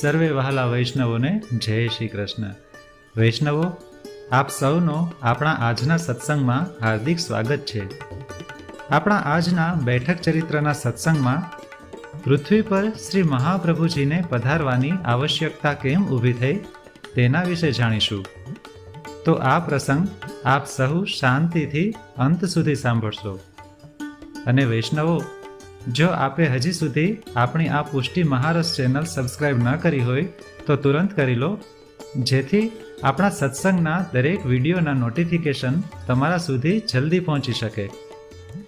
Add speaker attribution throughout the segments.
Speaker 1: સર્વે વહાલા વૈષ્ણવોને જય શ્રી કૃષ્ણ. વૈષ્ણવો, આપ સૌનો આપણા આજના સત્સંગમાં હાર્દિક સ્વાગત છે. આપણા આજના બેઠક ચરિત્રના સત્સંગમાં પૃથ્વી પર શ્રી મહાપ્રભુજીને પધારવાની આવશ્યકતા કેમ ઊભી થઈ તેના વિશે જાણીશું. તો આ પ્રસંગ આપ સહુ શાંતિથી અંત સુધી સાંભળશો. અને વૈષ્ણવો જો આપે હજી સુધી આપણી આ પુષ્ટિ મહારસ ચેનલ સબસ્ક્રાઇબ ન કરી હોય, તો તુરંત કરી લો. જેથી આપણા સત્સંગના દરેક વિડીયોના નોટિફિકેશન તમારા સુધી જલ્દી પહોંચી શકે.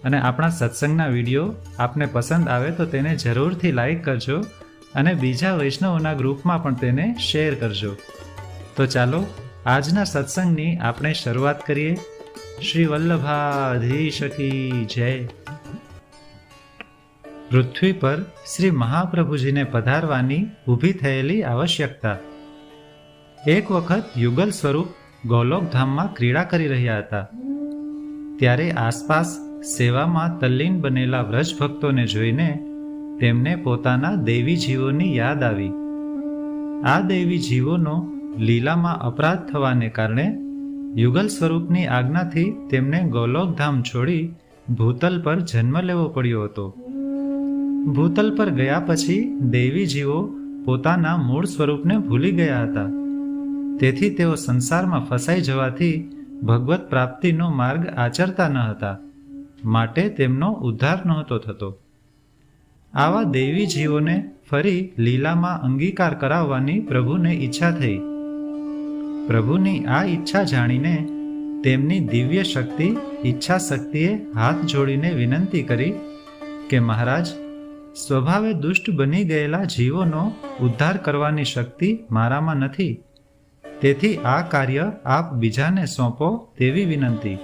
Speaker 1: અને આપણા સત્સંગના વીડિયો આપને પસંદ આવે તો તેને જરૂરથી લાઈક કરજો અને બીજા વૈષ્ણવોના ગ્રુપમાં પણ તેને શેર કરજો. તો ચાલો, આજના સત્સંગની આપણે શરૂઆત કરીએ. શ્રી વલ્લભાધીશ શકી જય. પૃથ્વી પર શ્રી મહાપ્રભુજીને પધારવાની ઊભી થયેલી આવશ્યકતા. એક વખત યુગલ સ્વરૂપ ગોલોકધામમાં ક્રીડા કરી રહ્યા હતા. ત્યારે આસપાસ સેવામાં તલ્લીન બનેલા વ્રજ ભક્તોને જોઈને તેમને પોતાના દેવી જીવોની યાદ આવી. આ દેવી જીવોનો લીલામાં અપરાધ થવાને કારણે યુગલ સ્વરૂપની આજ્ઞાથી તેમને ગોલોકધામ છોડી ભૂતલ પર જન્મ લેવો પડ્યો હતો. ભૂતલ પર ગયા પછી દેવી જીવો પોતાના મૂળ સ્વરૂપને ભૂલી ગયા હતા. તેથી તેઓ સંસારમાં ફસાઈ જવાથી ભગવત પ્રાપ્તિનો માર્ગ આચરતા ન હતા. માટે તેમનો ઉદ્ધાર નહોતો થતો. આવા દૈવી જીવોને ફરી લીલામાં અંગીકાર કરાવવાની પ્રભુને ઈચ્છા થઈ. પ્રભુની આ ઈચ્છા જાણીને તેમની દિવ્ય શક્તિ, ઈચ્છા શક્તિએ હાથ જોડીને વિનંતી કરી કે મહારાજ સ્વભાવે દુષ્ટ બની ગયેલા જીવોનો ઉદ્ધાર કરવાની શક્તિ મારામાં નથી. તેથી આ કાર્ય આપ બીજાને સોંપો તેવી વિનંતી.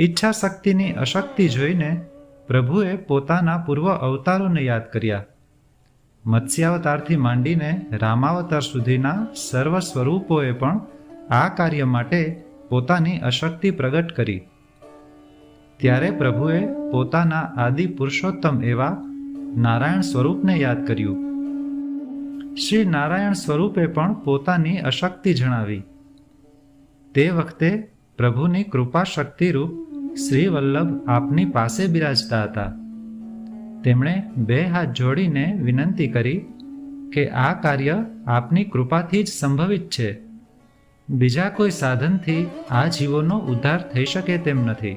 Speaker 1: ઈચ્છા શક્તિની અશક્તિ જોઈને પ્રભુએ પોતાના પૂર્વ અવતારોને યાદ કર્યા. મત્સ્યાવતારથી માંડીને રામાવતાર સુધીના સર્વ સ્વરૂપોએ પણ આ કાર્ય માટે પોતાની અશક્તિ પ્રગટ કરી. ત્યારે પ્રભુએ પોતાના આદિ પુરુષોત્તમ એવા નારાયણ સ્વરૂપને યાદ કર્યું. શ્રી નારાયણ સ્વરૂપે પણ પોતાની અશક્તિ જણાવી. તે વખતે પ્રભુની કૃપા શક્તિરૂપ શ્રી વલ્લભ આપની પાસે બિરાજતા હતા. તેમણે બે હાથ જોડીને વિનંતી કરી કે આ કાર્ય આપની કૃપાથી જ સંભવિત છે. બીજા કોઈ સાધનથી આ જીવોનો ઉદ્ધાર થઈ શકે તેમ નથી.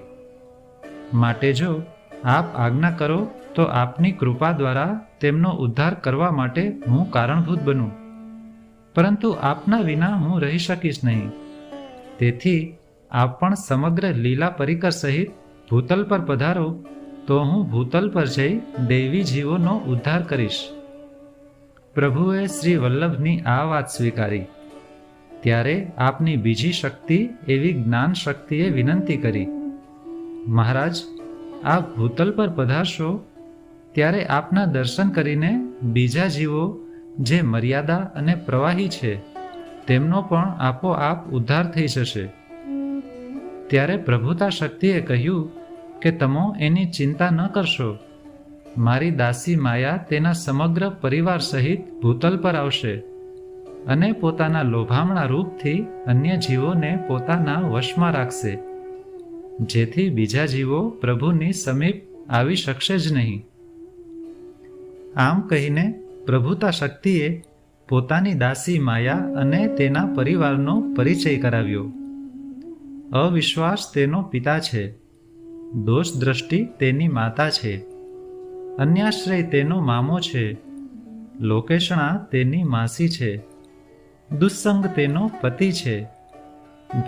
Speaker 1: માટે જો આપ આજ્ઞા કરો તો આપની કૃપા દ્વારા તેમનો ઉદ્ધાર કરવા માટે હું કારણભૂત બનું. પરંતુ આપના વિના હું રહી શકીશ નહીં. તેથી આપ પણ સમગ્ર લીલા પરિકર સહિત ભૂતલ પર પધારો, તો હું ભૂતલ પર જઈ દૈવી જીવોનો ઉદ્ધાર કરીશ. પ્રભુએ શ્રી વલ્લભની આ વાત સ્વીકારી. ત્યારે આપની બીજી શક્તિ એવી જ્ઞાન શક્તિએ વિનંતી કરી. મહારાજ, આપ ભૂતલ પર પધારશો ત્યારે આપના દર્શન કરીને બીજા જીવો જે મર્યાદા અને પ્રવાહી છે, તેમનો પણ આપોઆપ ઉદ્ધાર થઈ જશે. ત્યારે પ્રભુતા શક્તિએ કહ્યું કે તમો એની ચિંતા ન કરશો. મારી દાસી માયા તેના સમગ્ર પરિવાર સહિત ભૂતલ પર આવશે અને પોતાના લોભામણા રૂપથી અન્ય જીવોને પોતાના વશમાં રાખશે. જેથી બીજા જીવો પ્રભુની સમીપ આવી શકશે જ નહીં. આમ કહીને પ્રભુતા શક્તિએ પોતાની દાસી માયા અને તેના પરિવારનો પરિચય કરાવ્યો. અવિશ્વાસ તેનો પિતા છે. દોષ દ્રષ્ટિ તેની માતા છે. અન્યાશ્રય તેનો મામો છે. લોકેશણા તેની માસી છે. દુસ્સંગ તેનો પતિ છે.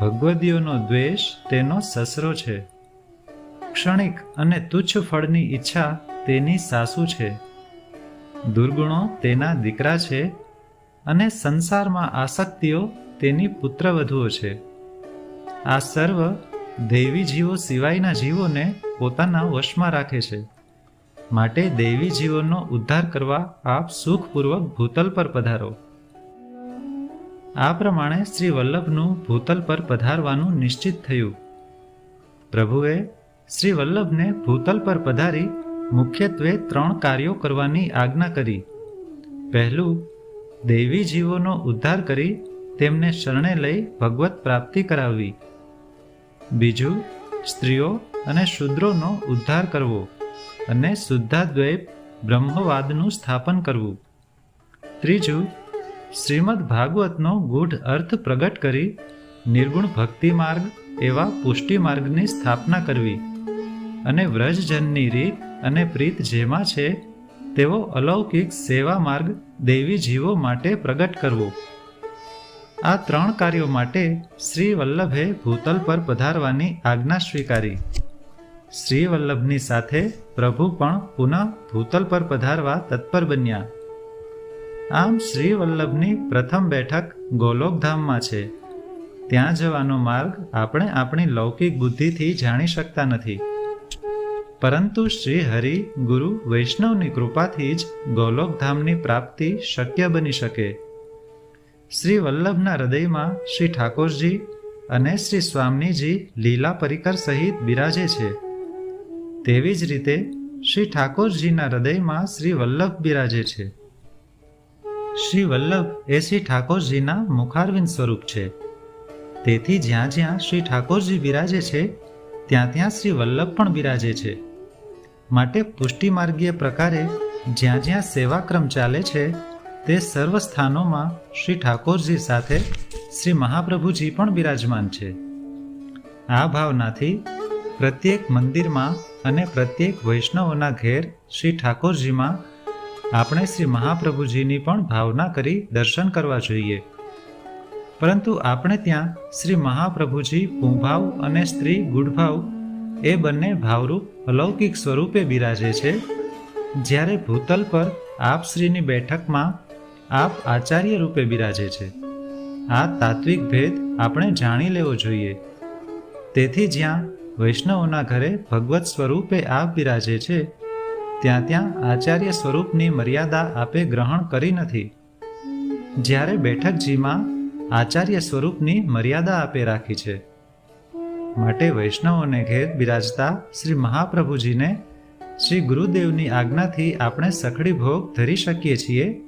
Speaker 1: ભગવદીઓનો દ્વેષ તેનો સસરો છે. ક્ષણિક અને તુચ્છ ફળની ઈચ્છા તેની સાસુ છે. દુર્ગુણો તેના દીકરા છે અને સંસારમાં આસક્તિઓ તેની પુત્રવધુઓ છે. આ સર્વ દૈવી જીવો સિવાયના જીવોને પોતાના વશમાં રાખે છે. માટે દૈવી જીવોનો ઉદ્ધાર કરવા આપ સુખપૂર્વક ભૂતલ પર પધારો. આ પ્રમાણે શ્રી વલ્લભનું ભૂતલ પર પધારવાનું નિશ્ચિત થયું. પ્રભુએ શ્રી વલ્લભને ભૂતલ પર પધારી મુખ્યત્વે ત્રણ કાર્યો કરવાની આજ્ઞા કરી. પહેલું દૈવી જીવોનો ઉદ્ધાર કરી તેમને શરણે લઈ ભગવત પ્રાપ્તિ કરાવવી. બીજું, સ્ત્રીઓ અને શૂદ્રોનો ઉદ્ધાર કરવો અને શુદ્ધાદ્વૈપ બ્રહ્મવાદનું સ્થાપન કરવું. ત્રીજું, શ્રીમદ ભાગવતનો ગૂઢ અર્થ પ્રગટ કરી નિર્ગુણ ભક્તિ માર્ગ એવા પુષ્ટિ માર્ગની સ્થાપના કરવી અને વ્રજજનની રીત અને પ્રીત જેમાં છે, તેવો અલૌકિક સેવા માર્ગ દેવી જીવો માટે પ્રગટ કરવો. આ ત્રણ કાર્યો માટે શ્રી વલ્લભે ભૂતલ પર પધારવાની આજ્ઞા સ્વીકારી. શ્રી વલ્લભની સાથે પ્રભુ પણ પુનઃ ભૂતલ પર પધારવા તત્પર બન્યા. આમ શ્રી વલ્લભની પ્રથમ બેઠક ગોલોકધામમાં છે. ત્યાં જવાનો માર્ગ આપણે આપણી લૌકિક બુદ્ધિથી જાણી શકતા નથી. પરંતુ શ્રી હરિ ગુરુ વૈષ્ણવની કૃપાથી જ ગોલોકધામની પ્રાપ્તિ શક્ય બની શકે. શ્રી વલ્લભના હૃદયમાં શ્રી ઠાકોરજી અને શ્રી સ્વામીજી લીલા પરિકર સહિત બિરાજે છે. તેવી જ રીતે શ્રી ઠાકોરજીના હૃદયમાં શ્રી વલ્લભ બિરાજે છે. શ્રી વલ્લભ એ શ્રી ઠાકોરજીના મુખારવિંદ સ્વરૂપ છે. તેથી જ્યાં જ્યાં શ્રી ઠાકોરજી બિરાજે છે, ત્યાં ત્યાં શ્રી વલ્લભ પણ બિરાજે છે. માટે પુષ્ટિમાર્ગીય પ્રકારે જ્યાં જ્યાં સેવાક્રમ ચાલે છે, તે સર્વ સ્થાનોમાં શ્રી ઠાકોરજી સાથે શ્રી મહાપ્રભુજી પણ બિરાજમાન છે. આ ભાવનાથી પ્રત્યેક મંદિરમાં અને પ્રત્યેક વૈષ્ણવોના ઘેર શ્રી ઠાકોરજીમાં આપણે શ્રી મહાપ્રભુજીની પણ ભાવના કરી દર્શન કરવા જોઈએ. પરંતુ આપણે ત્યાં શ્રી મહાપ્રભુજી પૂંભાવ અને સ્ત્રી ગુડભાવ એ બંને ભાવરૂપ અલૌકિક સ્વરૂપે બિરાજે છે. જ્યારે ભૂતલ પર આપશ્રીની બેઠકમાં આપ આચાર્ય રૂપે બિરાજે છે. આ તાત્વિક ભેદ આપણે જાણી લેવો જોઈએ. તેથી જ્યાં વૈષ્ણવોના ઘરે ભગવત સ્વરૂપે આપ બિરાજે છે, ત્યાં ત્યાં આચાર્ય સ્વરૂપની મર્યાદા આપે ગ્રહણ કરી નથી. જ્યારે બેઠકજીમાં આચાર્ય સ્વરૂપની મર્યાદા આપે રાખી છે. માટે વૈષ્ણવોને ઘેર બિરાજતા શ્રી મહાપ્રભુજીને શ્રી ગુરુદેવની આજ્ઞાથી આપણે સખડી ભોગ ધરી શકીએ છીએ.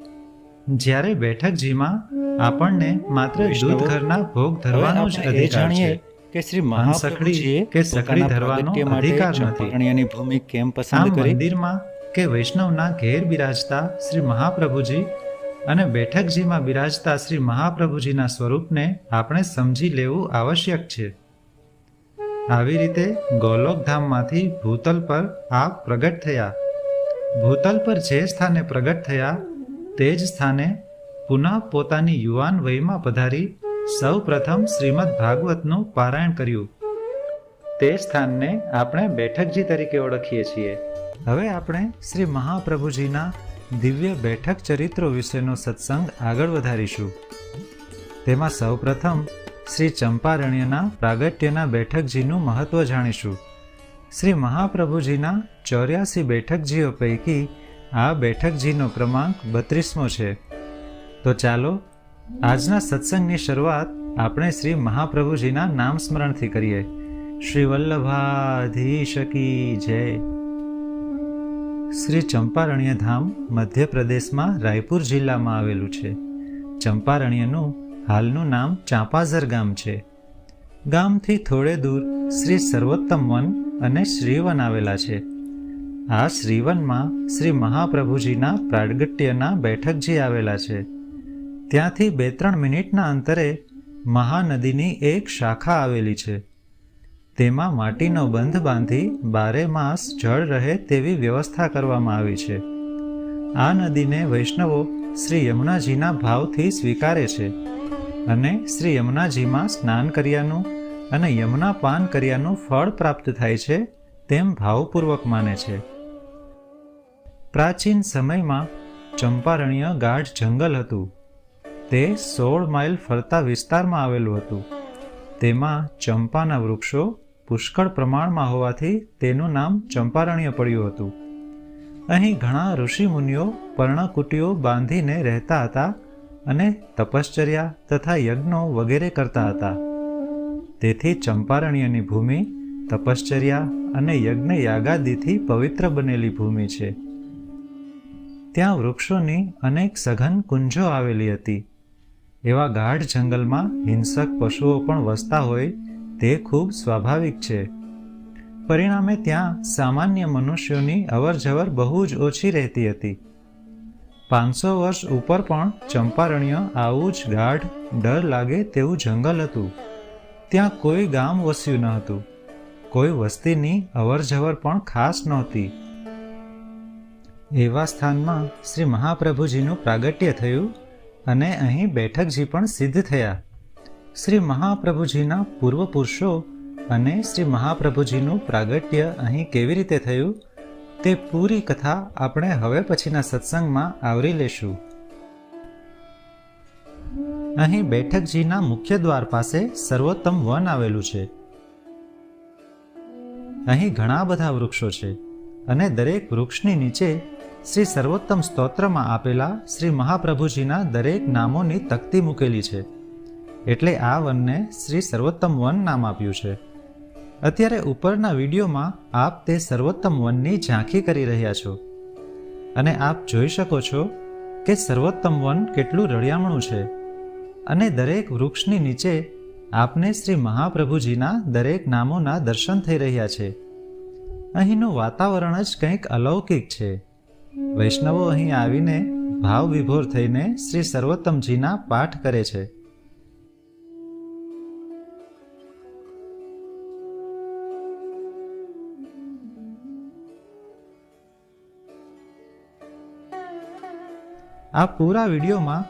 Speaker 1: જ્યારે બેઠકજીમાં આપણને માત્ર દૂધ ઘરના ભોગ ધરવાનો જ અધિકાર છે.
Speaker 2: કે શ્રી
Speaker 1: સખડી કે સખડી ધરવાનો અધિકાર નથી.
Speaker 2: ભૂમિ કેમ પસંદ કરી?
Speaker 1: મંદિરમાં કે વૈષ્ણવના ઘેર બિરાજતા શ્રી મહાપ્રભુજી અને બેઠકજીમાં બિરાજતા શ્રી મહાપ્રભુજીના સ્વરૂપને આપણે સમજી લેવું આવશ્યક છે. આવી રીતે ગોલોકધામમાંથી ભૂતલ પર આપ પ્રગટ થયા. ભૂતલ પર જે સ્થાને પ્રગટ થયા, તે જ સ્થાને પુનઃ પોતાની યુવાન વયમાં પધારી સૌ પ્રથમ શ્રીમદ ભાગવતનું પારાયણ કર્યું. તે સ્થાનને આપણે બેઠકજી તરીકે ઓળખીએ છીએ. હવે આપણે શ્રી મહાપ્રભુજીના દિવ્ય બેઠક ચરિત્રો વિશેનો સત્સંગ આગળ વધારીશું. તેમાં સૌપ્રથમ શ્રી ચંપારણ્યના પ્રાગટ્યના બેઠકજીનું મહત્વ જાણીશું. શ્રી મહાપ્રભુજીના ચોર્યાસી બેઠકજીઓ પૈકી આ બેઠકજીનો ક્રમાંક બત્રીસમો છે. તો ચાલો, આજના સત્સંગની શરૂઆત આપણે શ્રી મહાપ્રભુજીના નામ સ્મરણથી કરીએ. શ્રી વલ્લભાધીશ કી જય. શ્રી ચંપારણ્ય ધામ મધ્યપ્રદેશમાં રાયપુર જિલ્લામાં આવેલું છે. ચંપારણ્યનું હાલનું નામ ચાંપાઝર ગામ છે. ગામથી થોડે દૂર શ્રી સર્વોત્તમ વન અને શ્રીવન આવેલા છે. આ શ્રીવનમાં શ્રી મહાપ્રભુજીના પ્રાડગટ્યના બેઠકજી આવેલા છે. ત્યાંથી બે ત્રણ મિનિટના અંતરે મહાનદીની એક શાખા આવેલી છે. તેમાં માટીનો બંધ બાંધી બારે માસ જળ રહે તેવી વ્યવસ્થા કરવામાં આવી છે. આ નદીને વૈષ્ણવો શ્રી યમુનાજીના ભાવથી સ્વીકારે છે. અને શ્રી યમુનાજીમાં સ્નાન કર્યાનું અને યમુના પાન કર્યાનું ફળ પ્રાપ્ત થાય છે, તેમ ભાવપૂર્વક માને છે. પ્રાચીન સમયમાં ચંપારણ્ય ગાઢ જંગલ હતું. તે સોળ માઇલ ફરતા વિસ્તારમાં આવેલું હતું. તેમાં ચંપાના વૃક્ષો પુષ્કળ પ્રમાણમાં હોવાથી તેનું નામ ચંપારણ્ય પડ્યું હતું. અહીં ઘણા ઋષિમુનિઓ પર્ણકુટીઓ બાંધીને રહેતા હતા અને તપશ્ચર્યા તથા યજ્ઞો વગેરે કરતા હતા. તેથી ચંપારણ્યની ભૂમિ તપશ્ચર્યા અને યજ્ઞ યાગાદિથી પવિત્ર બનેલી ભૂમિ છે. ત્યાં વૃક્ષોની અનેક સઘન કુંજો આવેલી હતી. એવા ગાઢ જંગલમાં હિંસક પશુઓ પણ વસતા હોય તે ખૂબ સ્વાભાવિક છે. પરિણામે ત્યાં સામાન્ય મનુષ્યોની અવરજવર બહુ જ ઓછી રહેતી હતી. પાંચસો વર્ષ ઉપર પણ ચંપારણ્ય આવું જ ગાઢ ડર લાગે તેવું જંગલ હતું. ત્યાં કોઈ ગામ વસ્યું ન હતું. કોઈ વસ્તીની અવરજવર પણ ખાસ નહોતી. એવા સ્થાનમાં શ્રી મહાપ્રભુજીનું પ્રાગટ્ય થયું અને અહીં બેઠકજી પણ સિદ્ધ થયા. શ્રી મહાપ્રભુજીના પૂર્વ પુરુષો અને શ્રી મહાપ્રભુજીનું પ્રાગટ્ય અહીં કેવી રીતે થયું? તે પૂરી કથા આપણે હવે પછીના સત્સંગમાં આવરી લેશું. અહીં બેઠકજીના મુખ્ય દ્વાર પાસે સર્વોત્તમ વન આવેલું છે. અહીં ઘણા બધા વૃક્ષો છે અને દરેક વૃક્ષની નીચે શ્રી સર્વોત્તમ સ્તોત્રમાં આપેલા શ્રી મહાપ્રભુજીના દરેક નામોની તકતી મૂકેલી છે. એટલે આ વનને શ્રી સર્વોત્તમ વન નામ આપ્યું છે. અત્યારે ઉપરના વિડીયોમાં આપ તે સર્વોત્તમ વનની ઝાંખી કરી રહ્યા છો. અને આપ જોઈ શકો છો કે સર્વોત્તમ વન કેટલું રળિયામણું છે. અને દરેક વૃક્ષની નીચે આપને શ્રી મહાપ્રભુજીના દરેક નામોના દર્શન થઈ રહ્યા છે. અહીંનું વાતાવરણ જ કંઈક અલૌકિક છે. વૈષ્ણવો અહીં આવીને ભાવ વિભોર થઈને શ્રી સર્વોત્તમજીના પાઠ કરે છે. આ પૂરા વિડીયોમાં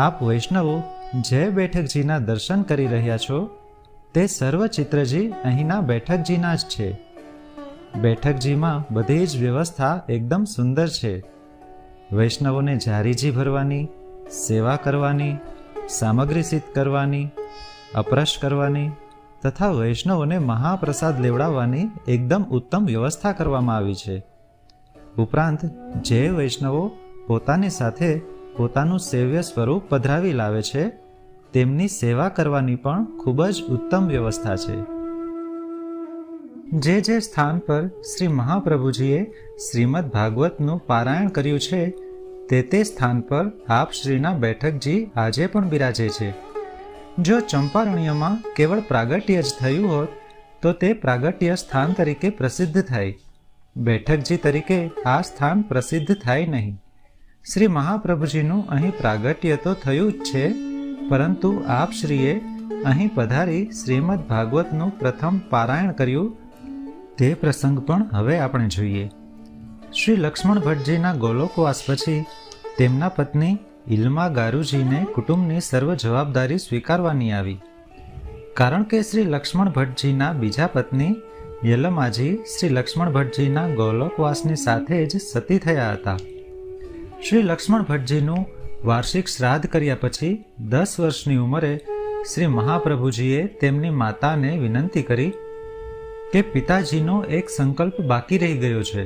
Speaker 1: આપ વૈષ્ણવો જે બેઠકજીના દર્શન કરી રહ્યા છો, તે સર્વ ચિત્રજી અહીંના બેઠકજીના જ છે. બેઠકજીમાં બધી જ વ્યવસ્થા એકદમ સુંદર છે. વૈષ્ણવોને જારીજી ભરવાની, સેવા કરવાની, સામગ્રી સિદ્ધ કરવાની, અપરશ કરવાની તથા વૈષ્ણવોને મહાપ્રસાદ લેવડાવવાની એકદમ ઉત્તમ વ્યવસ્થા કરવામાં આવી છે. ઉપરાંત, જે વૈષ્ણવો પોતાની સાથે પોતાનું સેવ્ય સ્વરૂપ પધરાવી લાવે છે, તેમની સેવા કરવાની પણ ખૂબ જ ઉત્તમ વ્યવસ્થા છે. જે જે સ્થાન પર શ્રી મહાપ્રભુજીએ શ્રીમદ ભાગવતનું પારાયણ કર્યું છે, તે તે સ્થાન પર આપ શ્રીના બેઠકજી આજે પણ બિરાજે છે. જો ચંપારણ્યમાં કેવળ પ્રાગટ્ય જ થયું હોત, તો તે પ્રાગટ્ય સ્થાન તરીકે પ્રસિદ્ધ થાય. બેઠકજી તરીકે આ સ્થાન પ્રસિદ્ધ થાય નહીં. શ્રી મહાપ્રભુજીનું અહીં પ્રાગટ્ય તો થયું જ છે, પરંતુ આપ શ્રીએ અહીં પધારી શ્રીમદ ભાગવતનું પ્રથમ પારાયણ કર્યું, તે પ્રસંગ પણ હવે આપણે જોઈએ. શ્રી લક્ષ્મણ ભટ્ટજીના ગોલોકવાસ પછી તેમના પત્ની ઇલ્મા ગારુજીને કુટુંબની સર્વ જવાબદારી સ્વીકારવાની આવી. કારણ કે શ્રી લક્ષ્મણ ભટ્ટજીના બીજા પત્ની યલમાજી શ્રી લક્ષ્મણ ભટ્ટજીના ગોલોકવાસની સાથે જ સતી થયા હતા. શ્રી લક્ષ્મણ ભટ્ટજીનું વાર્ષિક શ્રાદ્ધ કર્યા પછી દસ વર્ષની ઉંમરે શ્રી મહાપ્રભુજીએ તેમની માતાને વિનંતી કરી કે પિતાજીનો એક સંકલ્પ બાકી રહી ગયો છે.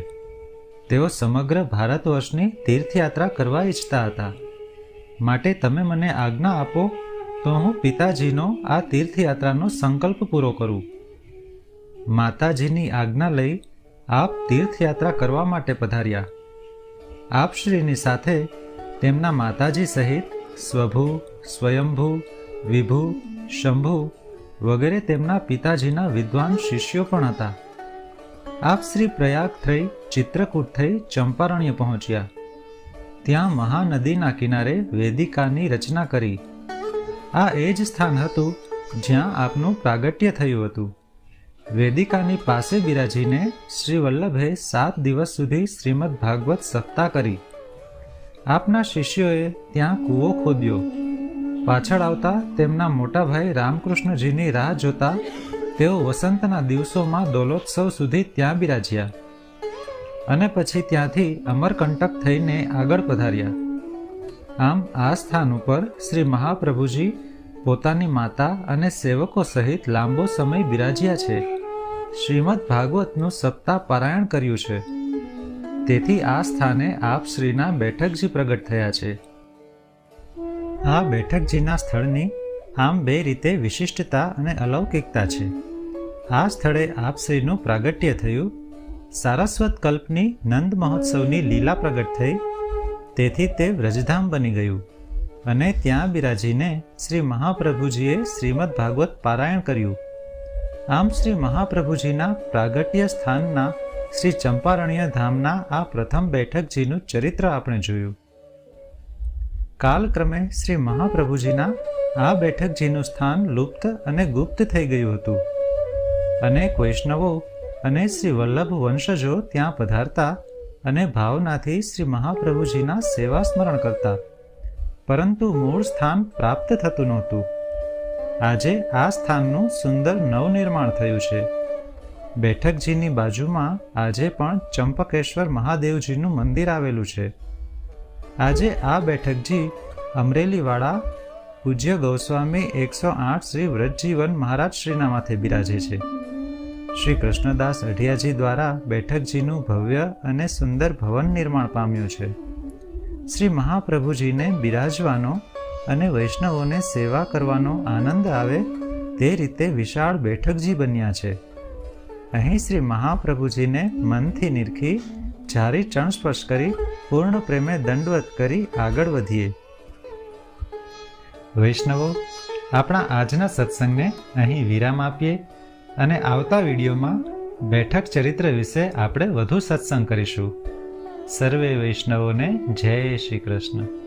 Speaker 1: તેઓ સમગ્ર ભારત વર્ષની તીર્થયાત્રા કરવા ઈચ્છતા હતા. માટે તમે મને આજ્ઞા આપો તો હું પિતાજીનો આ તીર્થયાત્રાનો સંકલ્પ પૂરો કરું. માતાજીની આજ્ઞા લઈ આપ તીર્થયાત્રા કરવા માટે પધાર્યા. આપશ્રીની સાથે તેમના માતાજી સહિત સ્વભુ, સ્વયંભુ, વિભુ, શંભુ વગેરે તેમના પિતાજીના વિદ્વાન શિષ્યો પણ હતા. આપશ્રી પ્રયાગ થઈ, ચિત્રકૂટ થઈ ચંપારણ્ય પહોંચ્યા. ત્યાં મહાનદીના કિનારે વેદિકાની રચના કરી. આ એ જ સ્થાન હતું જ્યાં આપનું પ્રાગટ્ય થયું હતું. વેદિકાની પાસે બિરાજીને શ્રી વલ્લભે સાત દિવસ સુધી શ્રીમદ ભાગવત સત્તા કરી. આપના શિષ્યોએ ત્યાં કૂવો ખોદ્યો. પાછળ આવતા તેમના મોટા ભાઈ રામકૃષ્ણજીની રાહ જોતા તેઓ વસંતના દિવસોમાં દોલોત્સવ સુધી ત્યાં બિરાજ્યા અને પછી ત્યાંથી અમરકંટક થઈને આગળ પધાર્યા. આમ આ સ્થાન ઉપર શ્રી મહાપ્રભુજી પોતાની માતા અને સેવકો સહિત લાંબો સમય બિરાજ્યા છે. શ્રીમદ ભાગવતનું સપ્તાહ પારાયણ કર્યું છે. તેથી આ સ્થાને આપ શ્રીના બેઠકજી પ્રગટ થયા છે. આ બેઠકજીના સ્થળની આમ બે રીતે વિશિષ્ટતા અને અલૌકિકતા છે. આ સ્થળે આપશ્રીનું પ્રાગટ્ય થયું, સારસ્વત કલ્પની નંદ મહોત્સવની લીલા પ્રગટ થઈ, તેથી તે વ્રજધામ બની ગયું. અને ત્યાં બિરાજીને શ્રી મહાપ્રભુજીએ શ્રીમદ ભાગવત પારાયણ કર્યું. આમ શ્રી મહાપ્રભુજીના પ્રાગટ્ય સ્થાનના શ્રી ચંપારણ્ય ધામના આ પ્રથમ બેઠકજીનું ચરિત્ર આપણે જોયું. કાલક્રમે શ્રી મહાપ્રભુજીના આ બેઠકજીનું સ્થાન લુપ્ત અને ગુપ્ત થઈ ગયું હતું. અનેક વૈષ્ણવો અને શ્રી વલ્લભ વંશજો ત્યાં પધારતા અને ભાવનાથી શ્રી મહાપ્રભુજીના સેવા સ્મરણ કરતા. પરંતુ મૂળ સ્થાન પ્રાપ્ત થતું નહોતું. આજે આ સ્થાનનું સુંદર નવનિર્માણ થયું છે. બેઠકજીની બાજુમાં આજે પણ ચંપકેશ્વર મહાદેવજીનું મંદિર આવેલું છે. આજે આ બેઠકજી અમરેલીવાળા પૂજ્ય ગૌસ્વામી એકસો આઠ શ્રી વ્રતજીવન મહારાજ શ્રીના માથે બિરાજે છે. શ્રી કૃષ્ણદાસ અઢિયાજી દ્વારા બેઠકજીનું ભવ્ય અને સુંદર ભવન નિર્માણ પામ્યું છે. શ્રી મહાપ્રભુજીને બિરાજવાનો અને વૈષ્ણવોને સેવા કરવાનો આનંદ આવે તે રીતે વિશાળ બેઠકજી બન્યા છે. અહીં શ્રી મહાપ્રભુજીને મનથી નિરખી, જારી ચણસ્પર્શ કરી, પૂર્ણ પ્રેમે દંડવત કરી આગળ વધીએ. વૈષ્ણવો, આપણા આજના સત્સંગને અહીં વિરામ આપીએ અને આવતા વિડીયોમાં બેઠક ચરિત્ર વિશે આપણે વધુ સત્સંગ કરીશું. સર્વે વૈષ્ણવોને જય શ્રી કૃષ્ણ.